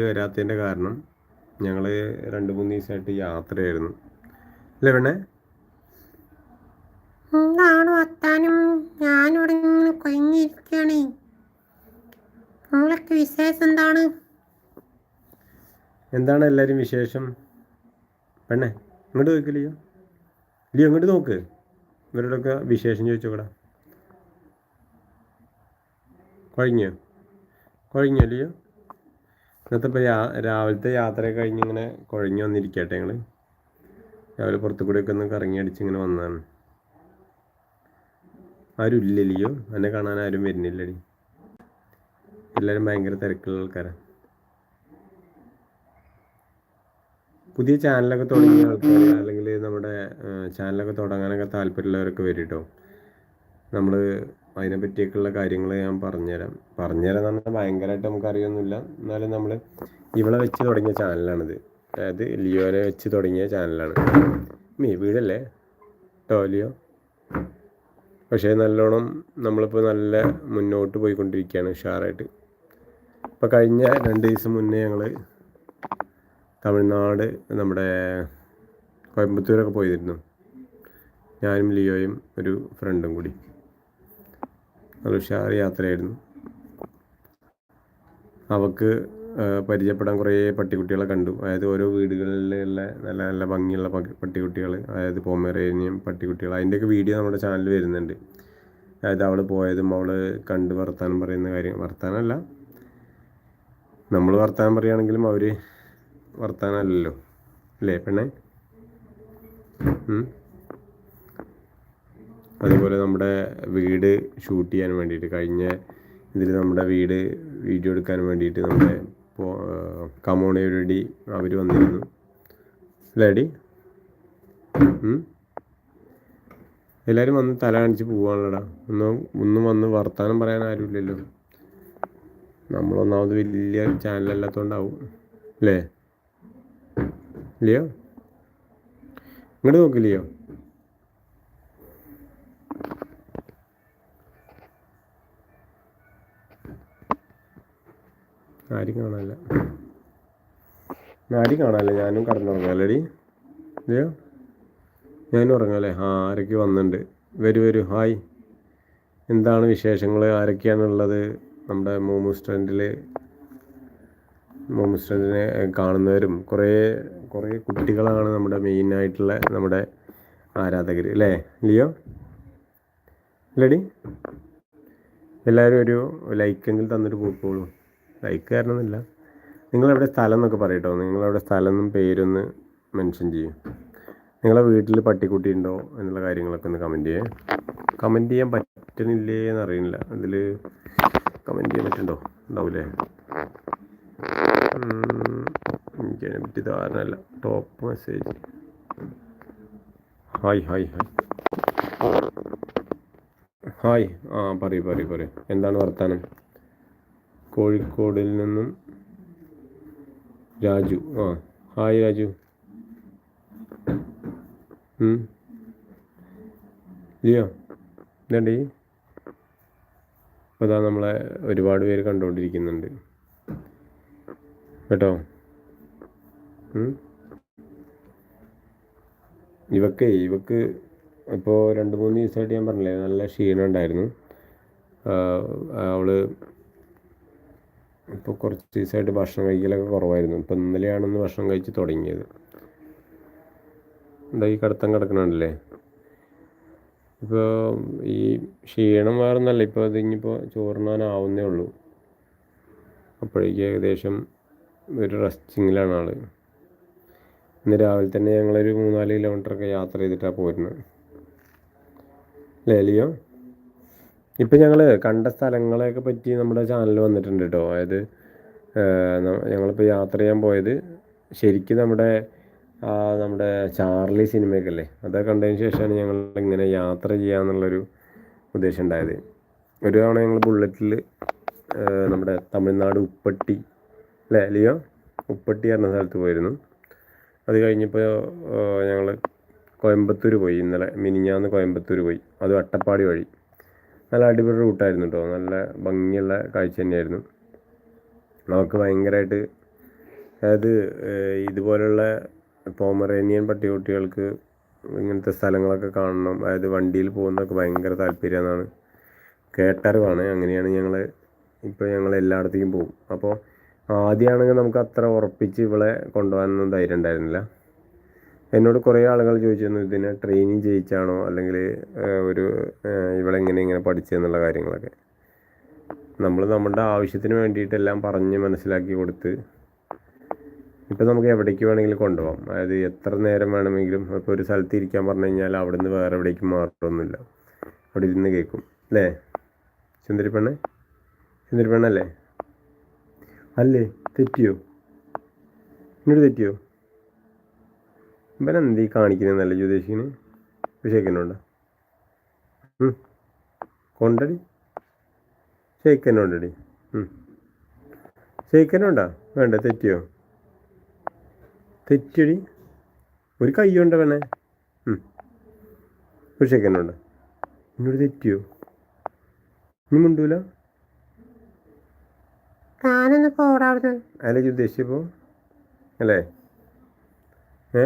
വരാത്തതിന്റെ കാരണം ഞങ്ങൾ രണ്ട് മൂന്ന് ദിവസമായിട്ട് യാത്രയായിരുന്നു. അല്ലേ പെണ്ണേ? എന്താണ് വർത്താനം? ഞാനിവിടെ ഇങ്ങനെ കൊഴിഞ്ഞിരിക്കുകയാണേ നിങ്ങളൊക്കെ വിശേഷം എന്താണ്? എന്താണ് എല്ലാവരും വിശേഷം? പെണ്ണേ ഇങ്ങോട്ട് നോക്ക് ലിയോ. ലിയോ ഇങ്ങോട്ട് നോക്ക്. ഇവരോടൊക്കെ വിശേഷം ചോദിച്ചോക്കടാ. കൊഴിഞ്ഞോ? കൊഴിഞ്ഞോ ലിയോ? ഇന്നത്തെ ഇപ്പോൾ രാവിലത്തെ യാത്രയൊക്കെ കഴിഞ്ഞ് ഇങ്ങനെ കുഴഞ്ഞു വന്നിരിക്കട്ടെ ഞങ്ങൾ രാവിലെ പുറത്തു കൂടെയൊക്കെ ഒന്ന് കറങ്ങി അടിച്ച് ഇങ്ങനെ വന്നതാണ്. ആരും ഇല്ലല്ലയോ? ലിയോ എന്നെ കാണാൻ ആരും വരുന്നില്ലടി. എല്ലാവരും ഭയങ്കര തിരക്കുള്ള ആൾക്കാരാണ് പുതിയ ചാനലൊക്കെ തുടങ്ങിയ ആൾക്കാർ അല്ലെങ്കിൽ നമ്മുടെ ചാനലൊക്കെ തുടങ്ങാനൊക്കെ താല്പര്യമുള്ളവരൊക്കെ വരും കേട്ടോ നമ്മൾ അതിനെ പറ്റിയൊക്കെയുള്ള കാര്യങ്ങൾ ഞാൻ പറഞ്ഞുതരാം. പറഞ്ഞുതരാം എന്ന് പറഞ്ഞാൽ ഭയങ്കരമായിട്ട് നമുക്ക് അറിയൊന്നുമില്ല എന്നാലും നമ്മൾ ഇവളെ വെച്ച് തുടങ്ങിയ ചാനലാണിത്. അതായത് ലിയോനെ വെച്ച് തുടങ്ങിയ ചാനലാണ്. മീ വീടല്ലേ? കേട്ടോ ലിയോ? പക്ഷേ നല്ലോണം നമ്മളിപ്പോൾ നല്ല മുന്നോട്ട് പോയിക്കൊണ്ടിരിക്കുകയാണ് ഉഷാറായിട്ട്. ഇപ്പോൾ കഴിഞ്ഞ രണ്ട് ദിവസം മുന്നേ ഞങ്ങൾ തമിഴ്നാട് നമ്മുടെ കോയമ്പത്തൂരൊക്കെ പോയിരുന്നു. ഞാനും ലിയോയും ഒരു ഫ്രണ്ടും കൂടി. നല്ല ഉഷാർ യാത്രയായിരുന്നു. അവക്ക് പരിചയപ്പെടാൻ കുറേ പട്ടിക്കുട്ടികളെ കണ്ടു. അതായത് ഓരോ വീടുകളിലുള്ള നല്ല നല്ല ഭംഗിയുള്ള പട്ടിക്കുട്ടികൾ അതായത് പോമേറേനിയം പട്ടിക്കുട്ടികൾ അതിന്റെയൊക്കെ വീഡിയോ നമ്മുടെ ചാനലിൽ വരുന്നുണ്ട്. അതായത് അവൾ പോയതും അവൾ കണ്ട് വർത്താനം പറയുന്ന കാര്യം. വർത്താനമല്ല നമ്മൾ വർത്താനം പറയുകയാണെങ്കിലും അവർ വർത്താനമല്ലല്ലോ അല്ലേ പെണ്ണേ? അതുപോലെ നമ്മുടെ വീട് ഷൂട്ട് ചെയ്യാൻ വേണ്ടിയിട്ട് കഴിഞ്ഞ ഇതിൽ നമ്മുടെ വീട് വീഡിയോ എടുക്കാൻ വേണ്ടിയിട്ട് നമ്മുടെ കമോണയോടി അവർ വന്നിരുന്നു. അല്ലേടി എല്ലാവരും വന്ന് തല കാണിച്ച് പോവാണല്ലോടാ. ഒന്നും ഒന്നും വന്ന് വർത്തമാനം പറയാൻ ആരുമില്ലല്ലോ. നമ്മളൊന്നാമത് വലിയ ചാനലല്ലാത്തോണ്ടാവും അല്ലേ? ഇല്ലയോ ഇങ്ങോട്ട് നോക്കില്ലയോ ആരും കാണാനില്ല. ആരും കാണാനില്ല. ഞാനും കടന്നുറങ്ങാം അല്ലേടി അയ്യോ ഞാനും ഉറങ്ങാമല്ലേ ആ ആരൊക്കെ വന്നിട്ടുണ്ട് വരൂ വരൂ. ഹായ്. എന്താണ് വിശേഷങ്ങൾ ആരൊക്കെയാണുള്ളത്? നമ്മുടെ മൂമു സ്റ്റാൻഡിൽ മൂമു സ്റ്റാൻഡിനെ കാണുന്നവരും കുറേ കുറേ കുട്ടികളാണ് നമ്മുടെ മെയിനായിട്ടുള്ള നമ്മുടെ ആരാധകർ അല്ലേ? ലിയോ? ഇല്ലടി? എല്ലാവരും ഒരു ലൈക്കെങ്കിലും തന്നിട്ട് പോയിക്കോളൂ. ലൈക്ക് കാരണമെന്നില്ല നിങ്ങളെവിടെ സ്ഥലം എന്നൊക്കെ പറയട്ടോ. നിങ്ങളവിടെ സ്ഥലം എന്നും പേരൊന്ന് മെൻഷൻ ചെയ്യും. നിങ്ങളെ വീട്ടിൽ പട്ടിക്കുട്ടി ഉണ്ടോ എന്നുള്ള കാര്യങ്ങളൊക്കെ ഒന്ന് കമന്റ് ചെയ്യേ. കമന്റ് ചെയ്യാൻ പറ്റണില്ലേ എന്ന് അറിയില്ല അതിൽ കമന്റ് ചെയ്യാൻ പറ്റുന്നുണ്ടോ? ഉണ്ടാവില്ലേ എനിക്കതിനെ പറ്റി ധാരണയല്ല. Top message hi hi hi hi ആ പറയൂ പറയൂ പറയൂ. എന്താണ് വർത്താനം? കോഴിക്കോടിൽ നിന്നും രാജു. ആ ഹായ് രാജു. ലിയോ എന്താണ്ടി അപ്പോൾ അതാ നമ്മളെ ഒരുപാട് പേര് കണ്ടുകൊണ്ടിരിക്കുന്നുണ്ട്. കേട്ടോ? ഇവക്കേ ഇവക്ക് ഇപ്പോൾ രണ്ട് മൂന്ന് ദിവസമായിട്ട് ഞാൻ പറഞ്ഞില്ലേ നല്ല ക്ഷീണം ഉണ്ടായിരുന്നു അവൾ ഇപ്പോൾ കുറച്ച് ദിവസമായിട്ട് ഭക്ഷണം കഴിക്കലൊക്കെ കുറവായിരുന്നു. ഇപ്പോൾ ഇന്നലെയാണെന്ന് ഭക്ഷണം കഴിച്ച് തുടങ്ങിയത്. എന്താ ഈ കടത്തം കിടക്കണല്ലേ ഇപ്പോൾ ഈ ക്ഷീണം വേറൊന്നല്ല. ഇപ്പോൾ അത് ഇനിയിപ്പോൾ ചോറിനാനാവുന്നേ ഉള്ളൂ. അപ്പോഴേക്ക് ഏകദേശം ഒരു റെസ്റ്റിങ്ങിലാണ് ആൾ ഇന്ന് രാവിലെ തന്നെ ഞങ്ങളൊരു മൂന്നാൽ കിലോമീറ്ററൊക്കെ യാത്ര ചെയ്തിട്ടാണ് പോരുന്നത്. ലേലിയോ ഇപ്പം ഞങ്ങൾ കണ്ട സ്ഥലങ്ങളെയൊക്കെ പറ്റി നമ്മുടെ ചാനലിൽ വന്നിട്ടുണ്ട് കേട്ടോ അതായത് ഞങ്ങളിപ്പോൾ യാത്ര ചെയ്യാൻ പോയത് ശരിക്കും നമ്മുടെ നമ്മുടെ ചാർലി സിനിമയൊക്കെ അല്ലേ അതൊക്കെ കണ്ടതിന് ശേഷമാണ് ഞങ്ങൾ ഇങ്ങനെ യാത്ര ചെയ്യാന്നുള്ളൊരു ഉദ്ദേശം ഉണ്ടായത്. ഒരു തവണ ഞങ്ങൾ ബുള്ളറ്റിൽ നമ്മുടെ തമിഴ്നാട് ഉപ്പട്ടി അല്ലേ ലിയോ? ഉപ്പട്ടി പറഞ്ഞ സ്ഥലത്ത് പോയിരുന്നു. അത് കഴിഞ്ഞപ്പോൾ ഞങ്ങൾ കോയമ്പത്തൂർ പോയി. ഇന്നലെ മിനിഞ്ഞാന്ന് കോയമ്പത്തൂർ പോയി. അത് അട്ടപ്പാടി വഴി. നല്ല അടിപൊളി റൂട്ടായിരുന്നു കേട്ടോ നല്ല ഭംഗിയുള്ള കാഴ്ച തന്നെയായിരുന്നു. നമുക്ക് ഭയങ്കരമായിട്ട് അതായത് ഇതുപോലുള്ള പോമറേനിയൻ പട്ടികുട്ടികൾക്ക് ഇങ്ങനത്തെ സ്ഥലങ്ങളൊക്കെ കാണണം. അതായത് വണ്ടിയിൽ പോകുന്നതൊക്കെ ഭയങ്കര താല്പര്യമെന്നാണ് കേട്ടറിവാണ്. അങ്ങനെയാണ് ഞങ്ങൾ ഇപ്പോൾ ഞങ്ങൾ എല്ലായിടത്തേക്കും പോകും. അപ്പോൾ ആദ്യമാണെങ്കിൽ നമുക്ക് അത്ര ഉറപ്പിച്ച് ഇവളെ കൊണ്ടുപോകാനൊന്നും ധൈര്യം ഉണ്ടായിരുന്നില്ല. എന്നോട് കുറേ ആളുകൾ ചോദിച്ചിരുന്നു ഇതിനെ ട്രെയിനിങ് ചെയ്യിച്ചാണോ അല്ലെങ്കിൽ ഒരു ഇവളെങ്ങനെ ഇങ്ങനെ പഠിച്ചതെന്നുള്ള കാര്യങ്ങളൊക്കെ. നമ്മൾ നമ്മുടെ ആവശ്യത്തിന് വേണ്ടിയിട്ടെല്ലാം പറഞ്ഞ് മനസ്സിലാക്കി കൊടുത്ത് ഇപ്പം നമുക്ക് എവിടേക്ക് വേണമെങ്കിലും കൊണ്ടുപോകാം. അതായത് എത്ര നേരം വേണമെങ്കിലും ഇപ്പോൾ ഒരു സ്ഥലത്ത് ഇരിക്കാൻ പറഞ്ഞു കഴിഞ്ഞാൽ അവിടെ നിന്ന് വേറെ എവിടേക്കും മാറൊന്നുമില്ല. അവിടെ ഇരുന്ന് കേൾക്കും. അല്ലേ? ചുന്ദരിപ്പെണ്ണേ ചുന്ദരിപ്പെണ്ണല്ലേ അല്ലേ? തെറ്റിയോ? ഇങ്ങോട്ട് തെറ്റിയോ? ഇവൻ എന്തീ കാണിക്കുന്നതല്ലേ ജ്യോതിഷിന് ഷേക്കനുണ്ടോ കൊണ്ടടി. ഷേക്കനുണ്ടടി ഷേക്കനുണ്ടോ വേണ്ട തെറ്റിയോ? തെറ്റിയടി. ഒരു കയ്യുണ്ട വേണേ ഒരു ഷേക്കനുണ്ട് എന്നോട് തെറ്റിയോ? ഇനി മുണ്ടൂല? ഞാനൊന്ന് പോടാ ഉദ്ദേശിച്ചപ്പോൾ അല്ലേ? ഏ?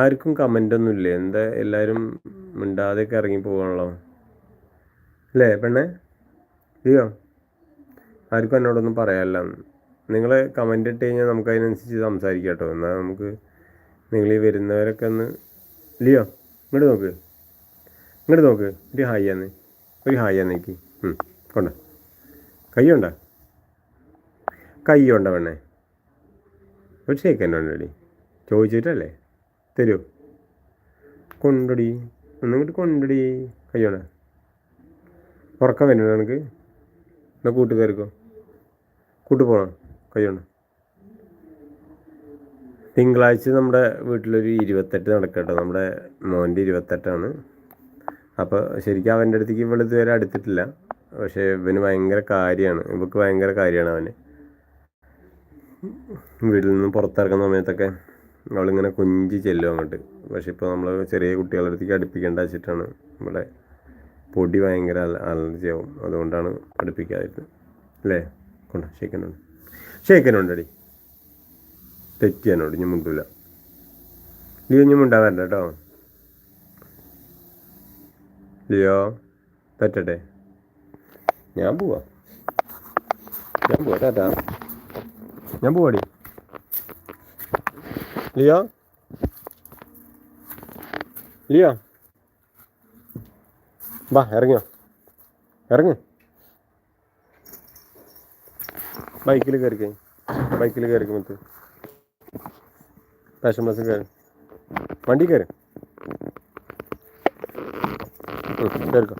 ആർക്കും കമന്റ് ഒന്നും ഇല്ലേ? എന്താ എല്ലാവരും മിണ്ടാതെയൊക്കെ ഇറങ്ങി പോവാണല്ലോ. അല്ലേ പെണ്ണേ? അയ്യോ ആർക്കും എന്നോടൊന്നും പറയാനില്ല. നിങ്ങൾ കമന്റ് ഇട്ട് കഴിഞ്ഞാൽ നമുക്ക് അതിനനുസരിച്ച് സംസാരിക്കാം കേട്ടോ. എന്നാൽ നമുക്ക് നിങ്ങൾ ഈ വരുന്നവരൊക്കെ ഒന്ന് ഇല്ലയോ? ഇങ്ങോട്ട് നോക്ക്. ഇങ്ങോട്ട് നോക്ക്. ഒരു ഹായ് ആന്ന്. ഒരു ഹായ് ആന്നേക്ക് കൊണ്ട. കയ്യുണ്ടോ? കയ്യുണ്ടോ പെണ്ണേ? ഒരു ഷേക്ക് തന്നെ ചോദിച്ചിട്ടല്ലേ? തരുമോ കൊണ്ടടി. ഒന്നിങ്ങോട്ട് കൊണ്ടടി. കയ്യോണ ഉറക്കം വരുന്നത് എനിക്ക് എന്നാ കൂട്ട് കയറിക്കോ. കൂട്ട് പോകണം കയ്യോണ തിങ്കളാഴ്ച നമ്മുടെ വീട്ടിലൊരു ഇരുപത്തെട്ട് നടക്കട്ടോ. നമ്മുടെ മോന്റെ ഇരുപത്തെട്ടാണ്. അപ്പോൾ ശരിക്കും അവന്റെ അടുത്തേക്ക് ഇവൾ ഇതുവരെ അടുത്തിട്ടില്ല. പക്ഷേ ഇവന് ഭയങ്കര കാര്യമാണ്. ഇവക്ക് ഭയങ്കര കാര്യമാണ് അവന്. വീട്ടിൽ നിന്ന് പുറത്തിറങ്ങുന്ന സമയത്തൊക്കെ അവളിങ്ങനെ കുഞ്ചി ചെല്ലും അങ്ങോട്ട്. പക്ഷെ ഇപ്പോൾ നമ്മൾ ചെറിയ കുട്ടികളുടെ അടുത്തേക്ക് അടുപ്പിക്കേണ്ട വെച്ചിട്ടാണ് ഇവിടെ പൊടി ഭയങ്കര അലർജി അലർജിയാവും. അതുകൊണ്ടാണ് അടുപ്പിക്കാതിരുന്നത്. അല്ലേ? കൊണ്ട ഷേക്കനുണ്ട്. ഷേക്കനുണ്ടടി. തെറ്റിയാനോട് ഇനി മുണ്ടില്ല ലിയോ ഇനി മുണ്ടാ വരണ്ട കേട്ടോ. ലിയോ തെറ്റട്ടെ? ഞാൻ പോവാ. ഞാൻ പോവാ ഞാൻ പോവാടി. ലിയോ ലിയോ വാ ഇറങ്ങിയോ ഇറങ്ങ്. ബൈക്കിൽ കയറിക്കേ ബൈക്കിൽ കയറിക്കും മത്ത്. പാഷൻ ബസ് കയറി വണ്ടി കയറി കയറിക്കോ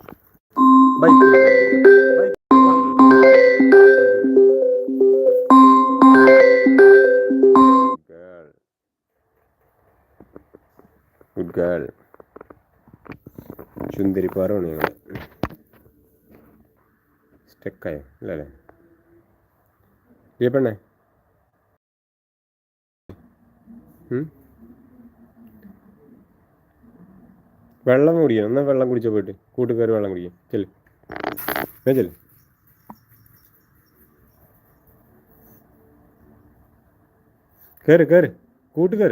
ബൈക്കിൽ ഗുഡ് ഗേൾ ചുന്തിരിപ്പാറാണ് ഞങ്ങൾ സ്റ്റക്കായോ അല്ലല്ലേ ഈ പെണ്ണേ ഉം? വെള്ളം കുടിക്കണം. എന്നാൽ വെള്ളം കുടിച്ചാൽ പോയിട്ട്? കൂട്ടുകാർ വെള്ളം കുടിക്കാം. ചെൽ ഞാൻ ചെൽ കയറ് കയറ് കൂട്ടുകാർ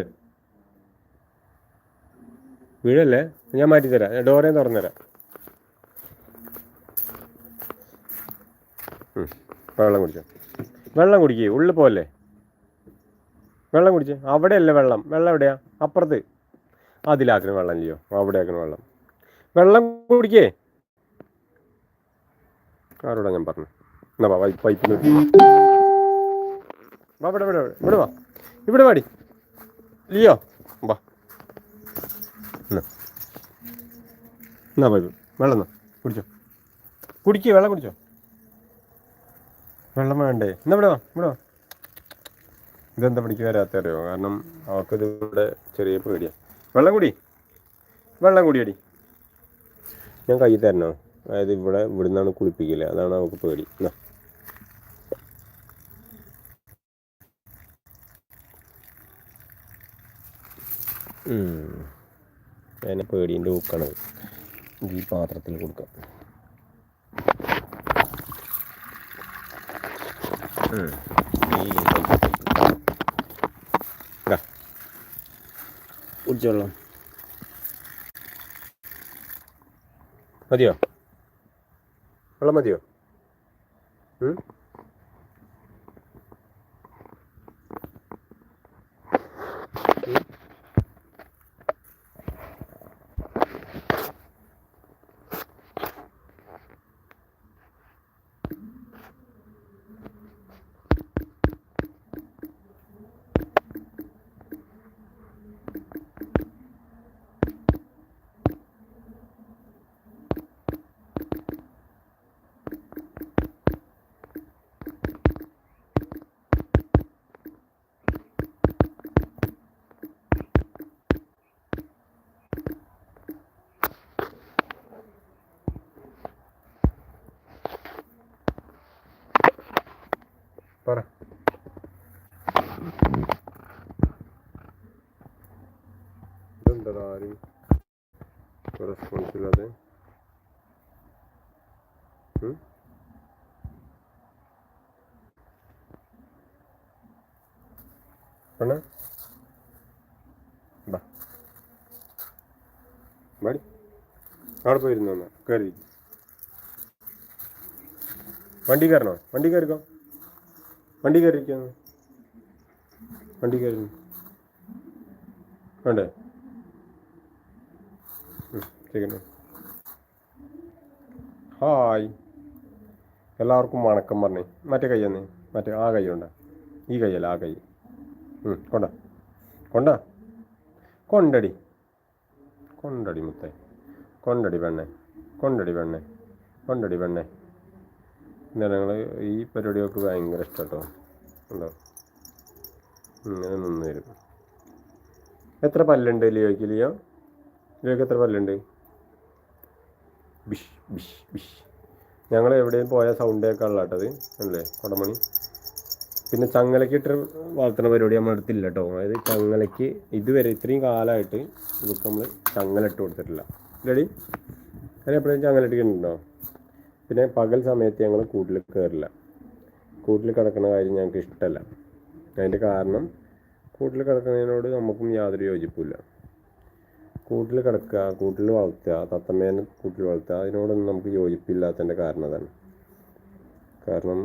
വീഴല്ലേ? ഞാൻ മാറ്റി തരാം ഞാൻ ഡോറേം തുറന്നു തരാം ഉം, ഇപ്പൊ വെള്ളം കുടിച്ചോ. വെള്ളം കുടിക്കേ. ഉള്ളിൽ പോലെ വെള്ളം കുടിച്ച്. അവിടെയല്ലേ വെള്ളം. വെള്ളം എവിടെയാ? അപ്പുറത്ത്. അതിലാക്കണം വെള്ളം ചെയ്യോ. അവിടെ വെള്ളം. വെള്ളം കുടിക്കേ. ആരോടാ ഞാൻ പറഞ്ഞു? എന്നാ വാ പൈപ്പ് വാ ഇവിടെ. ഇവിടെ വാ. ഇവിടെ വാടി. ലിയോ. വാ. എന്നാ? പൈപ്പ് വെള്ളം എന്നാ കുടിച്ചോ? കുടിക്ക് വെള്ളം കുടിച്ചോ? വെള്ളം വേണ്ടേ? എന്നാ ഇവിടെ വാ ഇവിടെ ഇതെന്താ പഠിക്കാൻ വരാത്ത അറിയോ കാരണം അവൾക്കിത് ഇവിടെ ചെറിയ പേടിയാ. വെള്ളം കുടി. വെള്ളം കുടിയടി. ഞാൻ കൈ തരണോ? അതായത് ഇവിടെ ഇവിടെ നിന്നാണ് കുളിപ്പിക്കില്ല അതാണ് അവൾക്ക് പേടി. എന്നാ. എന്നെ പേടീന്റെ ഊക്കാണത് ഈ പാത്രത്തിൽ കൊടുക്കാം. കുടിച്ചോളാം മതിയോ? വെള്ളം മതിയോ ഉം? ഉം? പറ ഇതെന്താ ആരും റെസ്പോൺസ് ഇല്ലാതെ ഉം? പെണ്ണെ ബാ ബാടി അവിടെ പോയിരുന്നു എന്നാ കയറി വണ്ടി കയറണോ വണ്ടി കയറിക്കോ വണ്ടി കയറിയിരിക്കുന്നു വണ്ടി കയറി വേണ്ടേ ശരി. ഹായ്. എല്ലാവർക്കും വണക്കം പറഞ്ഞേ. മറ്റേ കൈ തന്നെ. മറ്റേ ആ കൈ കൊണ്ട. ഈ കൈയല്ല ആ കൈ. കൊണ്ട. കൊണ്ട. കൊണ്ടടി. കൊണ്ടടി മുത്തേ. കൊണ്ടടി പെണ്ണെ. കൊണ്ടടി പെണ്ണെ. കൊണ്ടടി പെണ്ണെ. ഇന്നലെ ഞങ്ങൾ ഈ പരിപാടിയൊക്കെ ഭയങ്കര ഇഷ്ടട്ടോ. ഉണ്ടോ? ഇങ്ങനെ നിന്ന് വരും. എത്ര പല്ലുണ്ട് ലിയോയ്ക്ക് ലിയോ? ലിയോയ്ക്ക് എത്ര പല്ലുണ്ട്? ബിഷ് ബിഷ് ബിഷ്. ഞങ്ങൾ എവിടെയും പോയ സൗണ്ട് കേൾക്കാനുള്ള കേട്ടത് അല്ലേ? കൊടമണി. പിന്നെ ചങ്ങലയ്ക്ക് ഇട്ട് വളർത്തുന്ന പരിപാടി നമ്മൾ എടുത്തില്ല കേട്ടോ അതായത് ചങ്ങലയ്ക്ക് ഇതുവരെ ഇത്രയും കാലമായിട്ട് ഇതൊക്കെ നമ്മൾ ചങ്ങല ഇട്ട് കൊടുത്തിട്ടില്ല. റെഡി അതിന് എപ്പോഴും ചങ്ങല ഇട്ടിട്ടുണ്ടോ പിന്നെ പകൽ സമയത്ത് ഞങ്ങൾ കൂട്ടിൽ കയറില്ല കൂട്ടിൽ കിടക്കുന്ന കാര്യം ഞങ്ങൾക്ക് ഇഷ്ടമല്ല അതിന്റെ കാരണം കൂട്ടിൽ കിടക്കുന്നതിനോട് നമുക്കും യാതൊരു യോജിപ്പില്ല കൂട്ടിൽ കിടക്കുക കൂട്ടിൽ വളർത്തുക തത്തമ്മേനെ കൂട്ടിൽ വളർത്തുക അതിനോടൊന്നും നമുക്ക് യോജിപ്പില്ലാത്തതിന്റെ കാരണം അതാണ്. കാരണം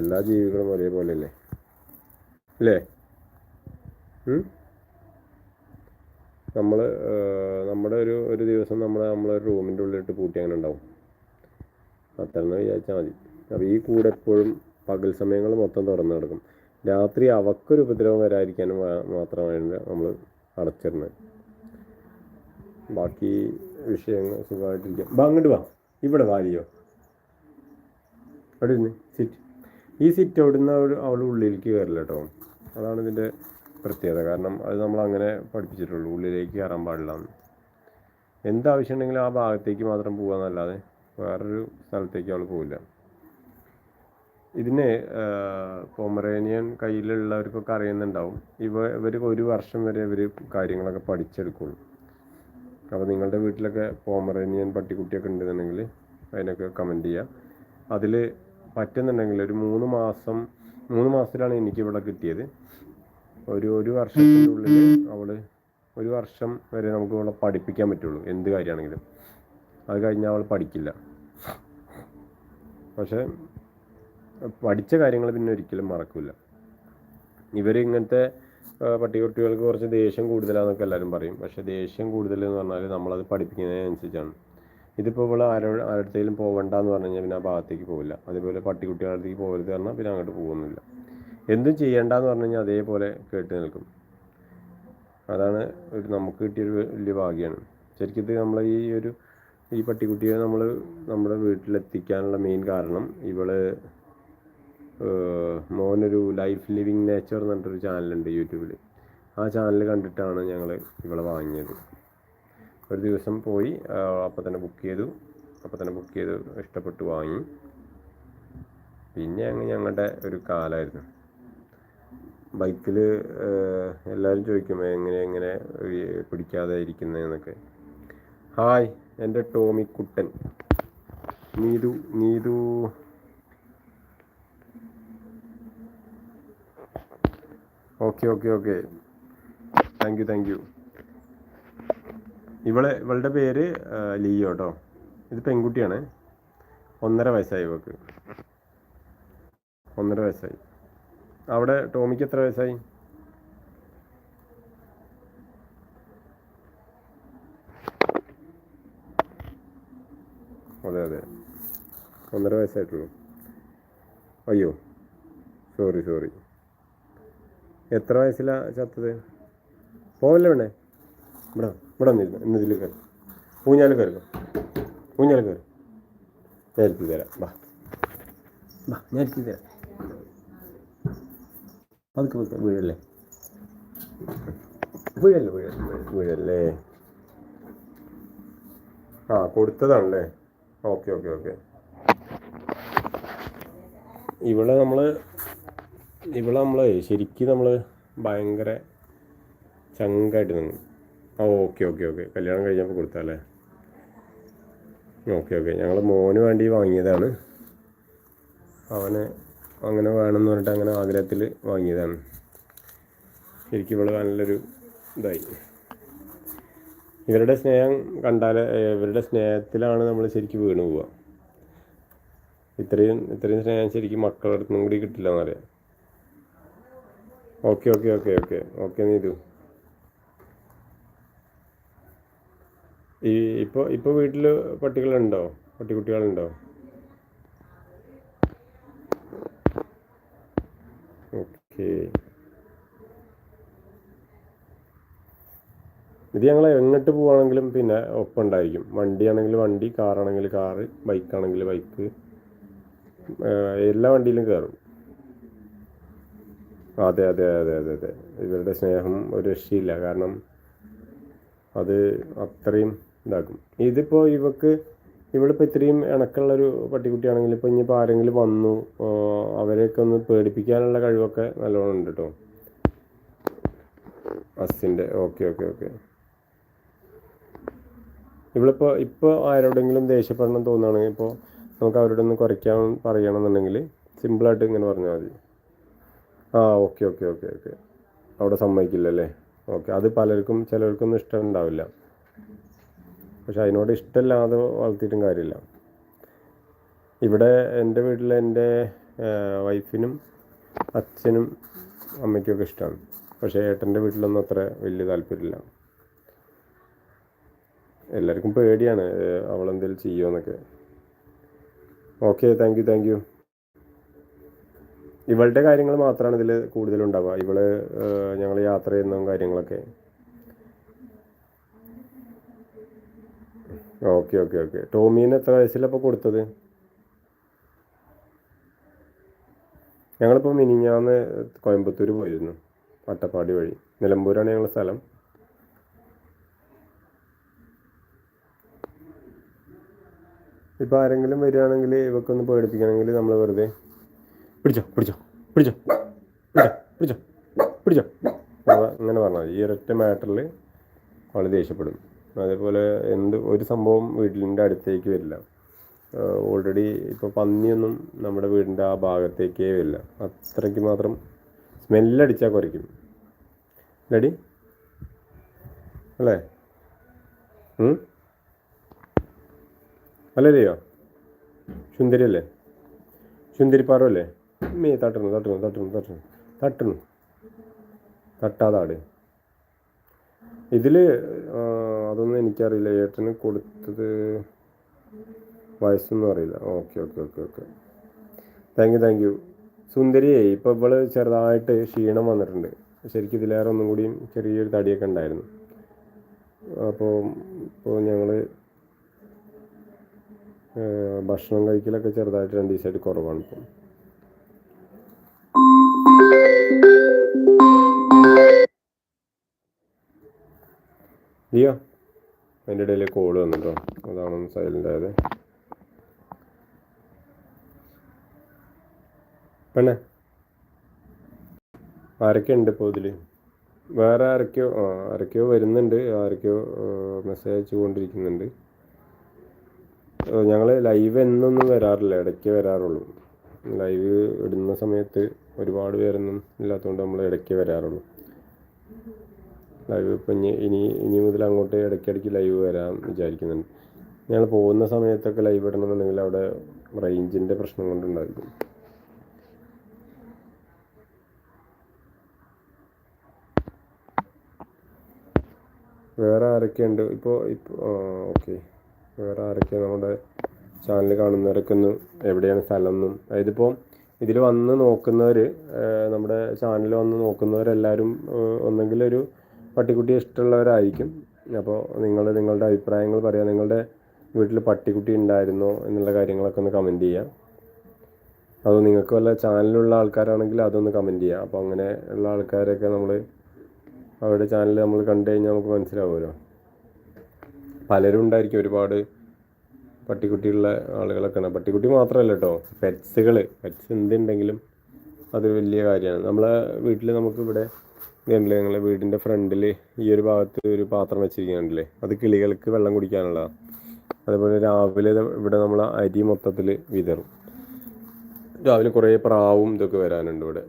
എല്ലാ ജീവികളും ഒരേപോലെ അല്ലേ? അല്ലേ നമ്മൾ നമ്മുടെ ഒരു ഒരു ദിവസം നമ്മൾ നമ്മളൊരു റൂമിന്റെ ഉള്ളിലിട്ട് പൂട്ടി അങ്ങനെ ഉണ്ടാവും. അത്രയെന്ന് വിചാരിച്ചാൽ മതി. അപ്പോൾ ഈ കൂടെ എപ്പോഴും പകൽ സമയങ്ങൾ മൊത്തം തുറന്നു കിടക്കും. രാത്രി അവക്കൊരു ഉപദ്രവം വരാതിരിക്കാനും മാത്രമായിട്ട് നമ്മൾ അടച്ചിരുന്നത് ബാക്കി വിഷയങ്ങൾ സുഖമായിട്ടിരിക്കാം. വാ അങ്ങോട്ട് വാ. ഇവിടെ വാരിയോ അവിടെ ഇരുന്ന് സിറ്റ് ഈ സിറ്റ് അവിടുന്ന് അവർ അവൾ ഉള്ളിലേക്ക് കയറില്ല കേട്ടോ അതാണ് ഇതിന്റെ പ്രത്യേകത. കാരണം അത് നമ്മൾ അങ്ങനെ പഠിപ്പിച്ചിട്ടുള്ളൂ. ഉള്ളിലേക്ക് കയറാൻ പാടില്ല. എന്താവശ്യം ആ ഭാഗത്തേക്ക് മാത്രം പോകാന്നല്ലാതെ വേറൊരു സ്ഥലത്തേക്ക് അവൾ പോവില്ല. ഇതിന് പൊമറേനിയൻ കയ്യിലുള്ളവർക്കൊക്കെ അറിയുന്നുണ്ടാവും. ഇവ ഇവർ ഒരു വർഷം വരെ ഇവർ കാര്യങ്ങളൊക്കെ പഠിച്ചെടുക്കുള്ളൂ. അപ്പോൾ നിങ്ങളുടെ വീട്ടിലൊക്കെ പോമറേനിയൻ പട്ടിക്കുട്ടിയൊക്കെ ഉണ്ടെന്നുണ്ടെങ്കിൽ അതിനൊക്കെ കമന്റ് ചെയ്യുക അതിൽ പറ്റുന്നുണ്ടെങ്കിൽ ഒരു മൂന്ന് മാസം മൂന്ന് മാസത്തിലാണ് എനിക്ക് ഇവിടെ കിട്ടിയത്. ഒരു ഒരു വർഷത്തിന്റെ ഉള്ളിൽ അവൾ ഒരു വർഷം വരെ നമുക്ക് അവളെ പഠിപ്പിക്കാൻ പറ്റുള്ളൂ എന്ത് കാര്യമാണെങ്കിലും. അത് കഴിഞ്ഞാൽ അവൾ പഠിക്കില്ല. പക്ഷേ പഠിച്ച കാര്യങ്ങൾ പിന്നെ ഒരിക്കലും മറക്കില്ല ഇവർ ഇങ്ങനത്തെ പട്ടികുട്ടികൾക്ക് കുറച്ച് ദേഷ്യം കൂടുതലാണെന്നൊക്കെ എല്ലാവരും പറയും. പക്ഷേ ദേഷ്യം കൂടുതൽ എന്ന് പറഞ്ഞാൽ നമ്മളത് പഠിപ്പിക്കുന്നതിനനുസരിച്ചാണ്. ഇതിപ്പോൾ ഇവിടെ ആരോ ആരുടെയും പോകണ്ട എന്ന് പറഞ്ഞു കഴിഞ്ഞാൽ പിന്നെ ആ ഭാഗത്തേക്ക് പോകില്ല അതേപോലെ പട്ടിക്കുട്ടികളുടെ അടുത്തേക്ക് പോകരുത് പറഞ്ഞാൽ പിന്നെ അങ്ങോട്ട് പോകുന്നില്ല. എന്തും ചെയ്യണ്ടെന്ന് പറഞ്ഞു കഴിഞ്ഞാൽ അതേപോലെ കേട്ട് നിൽക്കും. അതാണ് ഒരു നമുക്ക് കിട്ടിയൊരു വലിയ ഭാഗ്യമാണ് ശരിക്കും ഇത് നമ്മൾ ഈ ഒരു ഈ പട്ടിക്കുട്ടിയെ നമ്മൾ നമ്മുടെ വീട്ടിലെത്തിക്കാനുള്ള മെയിൻ കാരണം ഇവൾ മോനൊരു ലൈഫ് ലിവിങ് നേച്ചർ എന്ന് പറഞ്ഞിട്ടൊരു ചാനലുണ്ട് യൂട്യൂബിൽ ആ ചാനൽ കണ്ടിട്ടാണ് ഞങ്ങൾ ഇവളെ വാങ്ങിയത്. ഒരു ദിവസം പോയി അപ്പം തന്നെ ബുക്ക് ചെയ്തു. അപ്പം തന്നെ ബുക്ക് ചെയ്ത് ഇഷ്ടപ്പെട്ട് വാങ്ങി. പിന്നെ അങ്ങ് ഞങ്ങളുടെ ഒരു കാലമായിരുന്നു ബൈക്കിൽ എല്ലാവരും ചോദിക്കും എങ്ങനെ എങ്ങനെ പിടിക്കാതെ ഇരിക്കുന്നതെന്നൊക്കെ ഹായ് എന്റെ Tommy Kuttan Neethu Neethu okay okay okay. Thank you thank you ഇവളെ ഇവളുടെ പേര് ലിയോ കേട്ടോ ഇത് പെൺകുട്ടിയാണ്. ഒന്നര വയസ്സായി ഇവക്ക് ഒന്നര വയസ്സായി. അവിടെ ടോമിക്ക് എത്ര വയസ്സായി? അതെ അതെ. ഒന്നര വയസ്സായിട്ടുള്ളൂ. അയ്യോ. സോറി സോറി എത്ര വയസ്സിലാ ചത്തത്? പോവല്ലേ വേണേ ഇവിടെ ഇവിടെ വന്നിരുന്നു ഇന്ന് ഇതിൽ കയറി. ഊഞ്ഞാൽ കയറുക ഊഞ്ഞാൽ കയറി. ഞാൻ തരാം. ബാ. ബാ ഞാൻ ഇരുത്തി തരാം. പതുക്കെ പതുക്കെ വീഴല്ലേ? വീഴല്ലേ വീഴല്ലേ വീഴല്ലേ ആ കൊടുത്തതാണല്ലേ? Okay okay okay. ഇവിടെ നമ്മൾ ഇവിടെ നമ്മൾ ശരിക്കും നമ്മൾ ഭയങ്കര ചങ്കായിട്ട് നിന്ന്. ആ ഓക്കെ ഓക്കെ ഓക്കെ. കല്യാണം കഴിഞ്ഞപ്പോൾ കൊടുത്താലേ ഓക്കെ ഓക്കെ. ഞങ്ങൾ മോന് വേണ്ടി വാങ്ങിയതാണ്. അവനെ അങ്ങനെ വേണമെന്ന് പറഞ്ഞിട്ട് അങ്ങനെ ആഗ്രഹത്തിൽ വാങ്ങിയതാണ്. ശരിക്കും ഇവിടെ നല്ലൊരു ഇതായി. ഇവരുടെ സ്നേഹം കണ്ടാൽ ഇവരുടെ സ്നേഹത്തിലാണ് നമ്മൾ ശരിക്കും വീണ് പോവുക ഇത്രയും ഇത്രയും സ്നേഹം ശരിക്കും മക്കളുടെ അടുത്തുനിന്നും കൂടി കിട്ടില്ല എന്നറിയാം okay okay okay okay okay Neethu ഈ ഇപ്പോൾ ഇപ്പോൾ വീട്ടിൽ പട്ടികളുണ്ടോ? പട്ടിക്കുട്ടികളുണ്ടോ? ഓക്കെ ഇത് ഞങ്ങൾ എങ്ങോട്ട് പോവാണെങ്കിലും പിന്നെ ഒപ്പം ഉണ്ടായിരിക്കും വണ്ടിയാണെങ്കിൽ വണ്ടി കാറാണെങ്കിൽ കാറ് ബൈക്കാണെങ്കിൽ ബൈക്ക് എല്ലാ വണ്ടിയിലും കയറും അതെ അതെ അതെ അതെ അതെ. ഇവരുടെ സ്നേഹം ഒരു രക്ഷയില്ല. കാരണം അത് അത്രയും ഇതാക്കും. ഇതിപ്പോൾ ഇവക്ക് ഇവളിപ്പോൾ ഇത്രയും ഇണക്കുള്ളൊരു പട്ടിക്കുട്ടിയാണെങ്കിൽ ഇപ്പോൾ ഇനിയിപ്പോൾ ആരെങ്കിലും വന്നു അവരെയൊക്കെ ഒന്ന് പേടിപ്പിക്കാനുള്ള കഴിവൊക്കെ നല്ലോണം ഉണ്ട് കേട്ടോ അസിന്റെ ഓക്കെ ഓക്കെ ഓക്കെ. ഇവളിപ്പോൾ ഇപ്പോൾ ആരോടെങ്കിലും ദേഷ്യപ്പെടണം തോന്നുകയാണെങ്കിൽ ഇപ്പോൾ നമുക്ക് അവരോടൊന്ന് കുറയ്ക്കാൻ പറയണമെന്നുണ്ടെങ്കിൽ സിമ്പിളായിട്ട് ഇങ്ങനെ പറഞ്ഞാൽ മതി. ആ ഓക്കെ ഓക്കെ ഓക്കെ ഓക്കെ. അവിടെ സമ്മതിക്കില്ലല്ലേ? ഓക്കെ അത് പലർക്കും ചിലർക്കൊന്നും ഇഷ്ടം ഉണ്ടാവില്ല പക്ഷെ അതിനോട് ഇഷ്ടമില്ലാതെ വളർത്തിയിട്ടും കാര്യമില്ല. ഇവിടെ എന്റെ വീട്ടിൽ എന്റെ വൈഫിനും അച്ഛനും അമ്മയ്ക്കൊക്കെ ഇഷ്ടമാണ്. പക്ഷേ ഏട്ടന്റെ വീട്ടിലൊന്നും അത്ര വലിയ താല്പര്യമില്ല. എല്ലാവർക്കും പേടിയാണ് അവളെന്തെങ്കിലും ചെയ്യുമെന്നൊക്കെ okay thank you thank you. ഇവളുടെ കാര്യങ്ങൾ മാത്രമാണ് ഇതിൽ കൂടുതലുണ്ടാവുക. ഇവൾ ഞങ്ങൾ യാത്ര ചെയ്യുന്ന കാര്യങ്ങളൊക്കെ. Okay okay okay. ടോമീന് എത്ര വയസ്സിലപ്പോൾ കൊടുത്തത്? ഞങ്ങളിപ്പോൾ മിനിഞ്ഞാന്ന് കോയമ്പത്തൂർ പോയിരുന്നു അട്ടപ്പാടി വഴി. നിലമ്പൂരാണ് ഞങ്ങളുടെ സ്ഥലം. ഇപ്പോൾ ആരെങ്കിലും വരികയാണെങ്കിൽ ഇവക്കൊന്ന് പേടിപ്പിക്കണമെങ്കിൽ നമ്മൾ വെറുതെ പിടിച്ചോ പിടിച്ചോ പിടിച്ചോ പിടിച്ചോ പിടിച്ചോ പിടിച്ചോ. അങ്ങനെ പറഞ്ഞാൽ ഈ ഒരൊറ്റ മാറ്ററിൽ അവൾ ദേഷ്യപ്പെടും. അതേപോലെ എന്ത് ഒരു സംഭവം വീട്ടിന്റെ അടുത്തേക്ക് വരില്ല. ഓൾറെഡി ഇപ്പോൾ പന്നിയൊന്നും നമ്മുടെ വീടിന്റെ ആ ഭാഗത്തേക്കേ വരില്ല. അത്രയ്ക്ക് മാത്രം സ്മെല്ലടിച്ചാൽ കുറയ്ക്കും ഡാഡി? അല്ലേ? അല്ലല്ലയോ? സുന്ദരി അല്ലേ സുന്ദരിപ്പാറു അല്ലേ? മേ തട്ടണം തട്ടണം തട്ടണം തട്ടണം തട്ടണം തട്ടാതാട്. ഇതിൽ അതൊന്നും എനിക്കറിയില്ല. ഏട്ടന് കൊടുത്തത് വയസ്സൊന്നും അറിയില്ല. Okay okay okay okay. Thank you thank you സുന്ദരിയെ ഇപ്പോൾ ഇവൾ ചെറുതായിട്ട് ക്ഷീണം വന്നിട്ടുണ്ട്. ശരിക്കും ഇതിലേറെ ഒന്നും കൂടിയും ചെറിയൊരു തടിയൊക്കെ ഉണ്ടായിരുന്നു. അപ്പോൾ ഇപ്പോൾ ഞങ്ങൾ ഭക്ഷണം കഴിക്കലൊക്കെ ചെറുതായിട്ട് രണ്ട് ദിവസമായിട്ട് കുറവാണ് ഇപ്പം. ലിയോ അതിന്റെ ഇടയിൽ കോൾ വന്നിട്ടോ? അതാണ് സൈലന്റ് ആയത്? പെണ്ണെ ആരൊക്കെ ഉണ്ട് ഇപ്പോൾ ഇതിൽ വേറെ ആരൊക്കെയോ ആരൊക്കെയോ വരുന്നുണ്ട് ആരൊക്കെയോ മെസ്സേജ് അയച്ചു കൊണ്ടിരിക്കുന്നുണ്ട് ഞങ്ങൾ ലൈവ് എന്നൊന്നും വരാറില്ല ഇടയ്ക്ക് വരാറുള്ളൂ. ലൈവ് ഇടുന്ന സമയത്ത് ഒരുപാട് പേരൊന്നും ഇല്ലാത്തതുകൊണ്ട് നമ്മൾ ഇടയ്ക്ക് വരാറുള്ളൂ. ലൈവ് ഇപ്പം ഇനി ഇനി ഇനി മുതൽ അങ്ങോട്ട് ഇടയ്ക്കിടയ്ക്ക് ലൈവ് വരാൻ വിചാരിക്കുന്നുണ്ട്. ഞങ്ങൾ പോകുന്ന സമയത്തൊക്കെ ലൈവ് ഇടണമെന്നുണ്ടെങ്കിൽ അവിടെ റേഞ്ചിന്റെ പ്രശ്നം കൊണ്ടുണ്ടായിരിക്കും. വേറെ ആരൊക്കെയുണ്ട്? ഇപ്പോൾ ഇപ്പോൾ ഓക്കെ വേറെ ആരൊക്കെയാണ് നമ്മുടെ ചാനൽ കാണുന്നവരൊക്കെ ഒന്ന് എവിടെയാണ് സ്ഥലം എന്നും? അതായത് ഇതിൽ വന്ന് നോക്കുന്നവർ നമ്മുടെ ചാനൽ വന്ന് നോക്കുന്നവരെല്ലാവരും ഒന്നെങ്കിൽ ഒരു പട്ടിക്കുട്ടിയെ ഇഷ്ടമുള്ളവരായിരിക്കും. അപ്പോൾ നിങ്ങൾ നിങ്ങളുടെ അഭിപ്രായങ്ങൾ പറയാം. നിങ്ങളുടെ വീട്ടിൽ പട്ടിക്കുട്ടി ഉണ്ടായിരുന്നോ എന്നുള്ള കാര്യങ്ങളൊക്കെ ഒന്ന് കമന്റ് ചെയ്യാം. അത് നിങ്ങൾക്ക് വല്ല ചാനലിലുള്ള ആൾക്കാരാണെങ്കിൽ അതൊന്ന് കമന്റ് ചെയ്യാം. അപ്പോൾ അങ്ങനെ ഉള്ള ആൾക്കാരൊക്കെ നമ്മൾ അവരുടെ ചാനൽ നമ്മൾ കണ്ടു കഴിഞ്ഞാൽ നമുക്ക് മനസ്സിലാവുമല്ലോ. പലരും ഉണ്ടായിരിക്കും ഒരുപാട് പട്ടിക്കുട്ടിയുള്ള ആളുകളൊക്കെ ഉണ്ട് പട്ടിക്കുട്ടി മാത്രമല്ല കേട്ടോ പെറ്റ്സുകൾ പെറ്റ്സ് എന്തുണ്ടെങ്കിലും അത് വലിയ കാര്യമാണ്. നമ്മളെ വീട്ടിൽ നമുക്കിവിടെ ഇതുണ്ടല്ലേ ഞങ്ങളെ വീടിന്റെ ഫ്രണ്ടിൽ ഈ ഒരു ഭാഗത്ത് ഒരു പാത്രം വെച്ചിരിക്കുന്നുണ്ടല്ലേ? അത് കിളികൾക്ക് വെള്ളം കുടിക്കാനുള്ളതാണ് അതേപോലെ രാവിലെ ഇവിടെ നമ്മൾ അരി മൊത്തത്തിൽ വിതറും. രാവിലെ കുറേ പ്രാവും ഇതൊക്കെ വരാനുണ്ട് ഇവിടെ.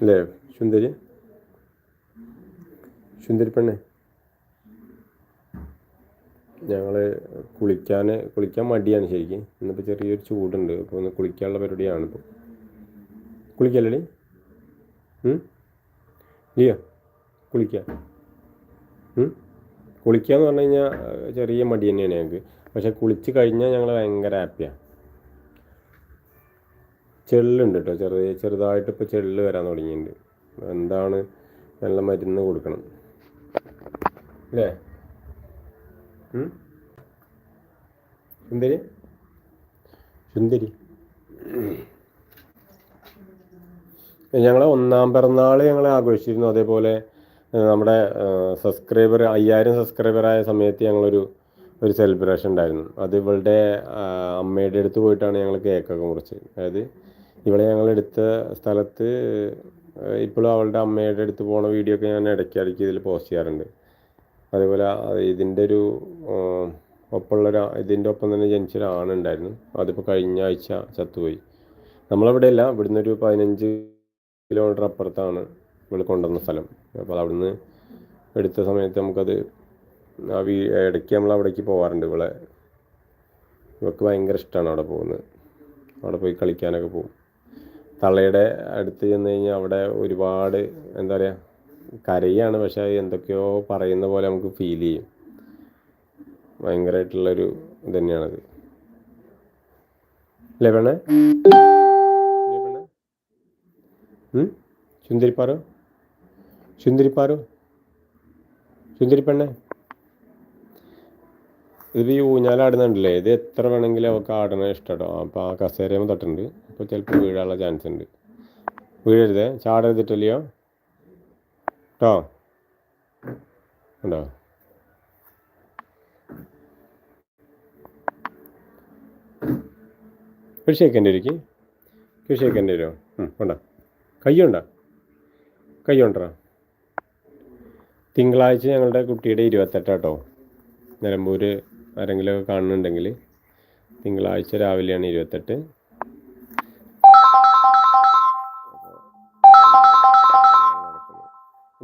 അല്ലേ സുന്ദരി? സുന്ദരി പെണ്ണേ ഞങ്ങൾ കുളിക്കാൻ കുളിക്കാൻ മടിയാണ് ശരിക്കും. ഇന്നിപ്പോൾ ചെറിയൊരു ചൂടുണ്ട്. അപ്പോൾ ഒന്ന് കുളിക്കാനുള്ള പരിപാടിയാണ് ഇപ്പോൾ കുളിക്കല്ലേ ലിയോ കുളിക്കാം. കുളിക്കുക എന്ന് പറഞ്ഞു കഴിഞ്ഞാൽ ചെറിയ മടി തന്നെയാണ് ഞങ്ങൾക്ക് പക്ഷെ കുളിച്ച് കഴിഞ്ഞാൽ ഞങ്ങൾ ഭയങ്കര ഹാപ്പിയാണ് ചെള്ളുണ്ട് കേട്ടോ ചെറിയ ചെറുതായിട്ട് ഇപ്പോൾ ചെള്ള് വരാൻ തുടങ്ങിയിട്ടുണ്ട്. എന്താണ് നല്ല മരുന്ന് കൊടുക്കണം. അല്ലേ? സുന്ദരി? സുന്ദരി. ഞങ്ങൾ ഒന്നാം പിറന്നാൾ ഞങ്ങൾ ആഘോഷിച്ചിരുന്നു. അതേപോലെ നമ്മുടെ സബ്സ്ക്രൈബർ അയ്യായിരം സബ്സ്ക്രൈബറായ സമയത്ത് ഞങ്ങളൊരു ഒരു സെലിബ്രേഷൻ ഉണ്ടായിരുന്നു. അത് ഇവളുടെ അമ്മയുടെ അടുത്ത് പോയിട്ടാണ് ഞങ്ങൾ കേക്കൊക്കെ മുറിച്ചത് അതായത് ഇവളെ ഞങ്ങൾ എടുത്ത സ്ഥലത്ത് ഇപ്പോഴും അവളുടെ അമ്മയുടെ അടുത്ത് പോണ വീഡിയോ ഒക്കെ ഞാൻ ഇടയ്ക്ക് ഇടയ്ക്ക് ഇതിൽ പോസ്റ്റ് ചെയ്യാറുണ്ട്. അതേപോലെ ഇതിന്റെ ഒരു ആഹ്, ഒപ്പമുള്ള ഒരു ഇതിന്റെ ഒപ്പം തന്നെ ജനിച്ചൊരു ആണുണ്ടായിരുന്നു. അതിപ്പോൾ കഴിഞ്ഞ ആഴ്ച ചത്തുപോയി. നമ്മളവിടെ അല്ല ഇവിടുന്ന് ഒരു പതിനഞ്ച് കിലോമീറ്റർ അപ്പുറത്താണ് ഇവൾ കൊണ്ടുവന്ന സ്ഥലം. അപ്പോൾ അവിടുന്ന് എടുത്ത സമയത്ത് നമുക്കത് ആ വീ ഇടയ്ക്ക് നമ്മൾ അവിടേക്ക് പോകാറുണ്ട് ഇവിടെ ഇവൾക്ക് ഭയങ്കര ഇഷ്ടമാണ് അവിടെ പോകുന്നത്. അവിടെ പോയി കളിക്കാനൊക്കെ പോകും. തള്ളയുടെ അടുത്ത് ചെന്ന് കഴിഞ്ഞാൽ അവിടെ ഒരുപാട് എന്താ പറയുക കരയാണ് പക്ഷെ അത് എന്തൊക്കെയോ പറയുന്ന പോലെ നമുക്ക് ഫീൽ ചെയ്യും. ഭയങ്കരമായിട്ടുള്ളൊരു ഇത് തന്നെയാണത് അല്ലേ പെണ്ണേ ചുന്തിരിപ്പാറോ പെണ്ണേ ഉം? സുന്ദരിപ്പാറോ? സുന്ദരിപ്പാറോ? സുന്ദരി പെണ്ണേ ഇത് ഈ ഊഞ്ഞാലാടുന്നുണ്ടല്ലേ ഇത് എത്ര വേണമെങ്കിലും അവൾക്ക് ആടണ ഇഷ്ടട്ടോ. അപ്പോൾ ആ കസേരയും തട്ടുണ്ട്. അപ്പോൾ ചിലപ്പോൾ വീഴാനുള്ള ചാൻസ് ഉണ്ട്. വീഴരുതേ? ചാടരുതിട്ടല്ലയോ കേട്ടോ ഉണ്ടോ ഒരു ഷേക്കന്റെ ഒരിക്ക് ഒരു ഷേക്കന്റെ വരുമോ ഉണ്ടോ? കയ്യുണ്ടോ? കയ്യുണ്ടോ? തിങ്കളാഴ്ച ഞങ്ങളുടെ കുട്ടിയുടെ ഇരുപത്തെട്ടാട്ടോ. നിലമ്പൂർ ആരെങ്കിലുമൊക്കെ കാണുന്നുണ്ടെങ്കിൽ തിങ്കളാഴ്ച രാവിലെയാണ് ഇരുപത്തെട്ട്.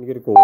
എനിക്കൊരു കോൾ